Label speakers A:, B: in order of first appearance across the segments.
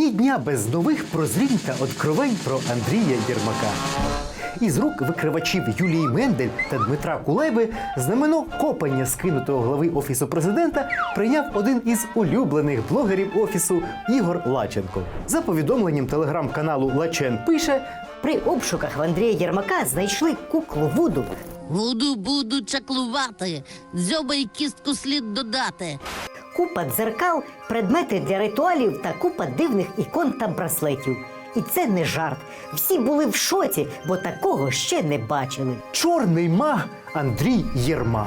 A: Ні дня без нових прозрінь та откровень про Андрія Єрмака. Із рук викривачів Юлії Мендель та Дмитра Кулеби знамено копання скинутого глави офісу президента прийняв один із улюблених блогерів офісу Ігор Лаченко. За повідомленням телеграм-каналу Лачен пише,
B: При обшуках в Андрія Єрмака знайшли куклу Вуду.
C: Буду, буду чаклувати. Дзьоба й кістку слід додати.
B: Купа дзеркал, предмети для ритуалів та купа дивних ікон та браслетів. І це не жарт. Всі були в шоці, бо такого ще не бачили.
A: чорний маг Андрій Єрмак.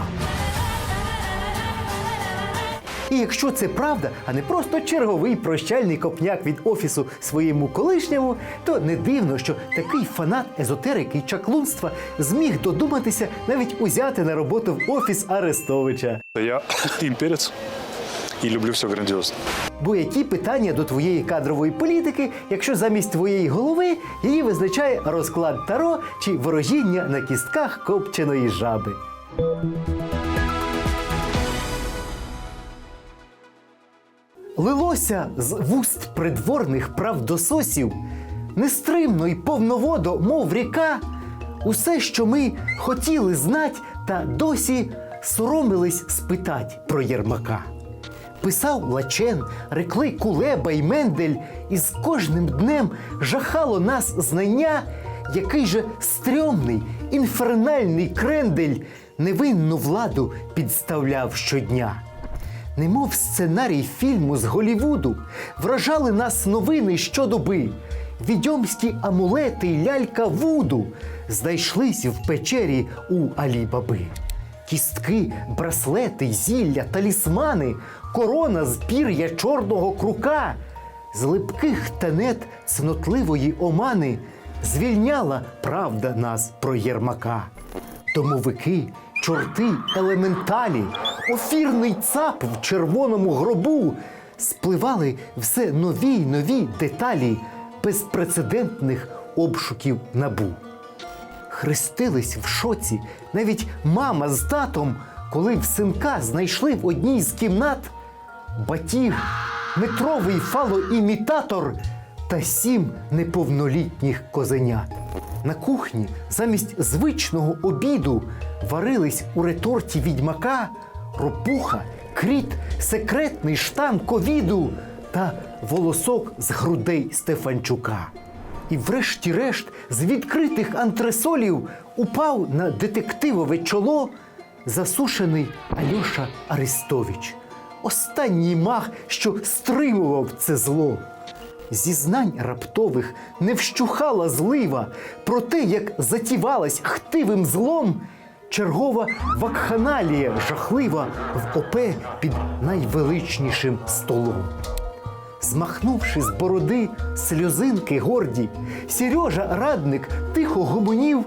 A: І якщо це правда, а не просто черговий прощальний копняк від офісу своєму колишньому, то не дивно, що такий фанат езотерики і чаклунства зміг додуматися навіть узяти на роботу в офіс Арестовича.
D: Я имперец и люблю все грандиозно.
A: Бо які питання до твоєї кадрової політики, якщо замість твоєї голови її визначає розклад таро чи ворожіння на кістках копченої жаби? Лилося з вуст придворних правдососів, нестримно й повноводо, мов ріка, усе, що ми хотіли знать, та досі соромились спитать про Єрмака. Писав Лачен, рекли Кулеба й Мендель, і з кожним днем жахало нас знання, який же стрьомний, інфернальний крендель невинну владу підставляв щодня. Немов сценарій фільму з Голівуду, вражали нас новини щодоби. Відьомські амулети лялька Вуду знайшлись в печері у Алі-Баби. Кістки, браслети, зілля, талісмани, корона з пір'я чорного крука, з липких тенет цнотливої омани звільняла правда нас про Єрмака. Домовики, чорти, елементалі, офірний цап в червоному гробу спливали все нові й нові деталі безпрецедентних обшуків набу. Хрестились в шоці навіть мама з татом, коли в синка знайшли в одній з кімнат батіг, метровий фалоімітатор та сім неповнолітніх козенят. На кухні замість звичного обіду варились у реторті відьмака ропуха, кріт, секретний штам ковіду та волосок з грудей Стефанчука. І врешті-решт з відкритих антресолів упав на детективове чоло засушений Альоша Арестович. Останній маг, що стримував це зло. Зізнань раптових не вщухала злива про те, як затівалась хтивим злом чергова вакханалія жахлива в ОП під найвеличнішим столом. Змахнувши з бороди сльозинки горді, Сережа радник тихо гомонів,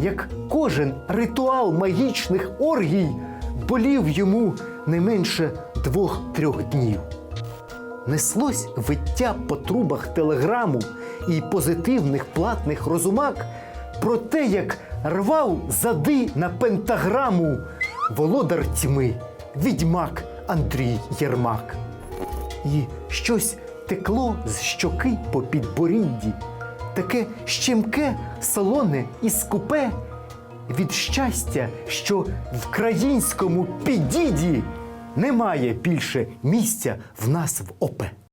A: як кожен ритуал магічних оргій болів йому не менше двох-трьох днів. Неслось виття по трубах телеграму і позитивних платних розумак про те, як рвав зади на пентаграму володар тьми, відьмак Андрій Єрмак і щось текло з щоки по підборідді, таке щемке, солоне і скупе від щастя, що в країнському підіді немає більше місця в нас в ОПЕ.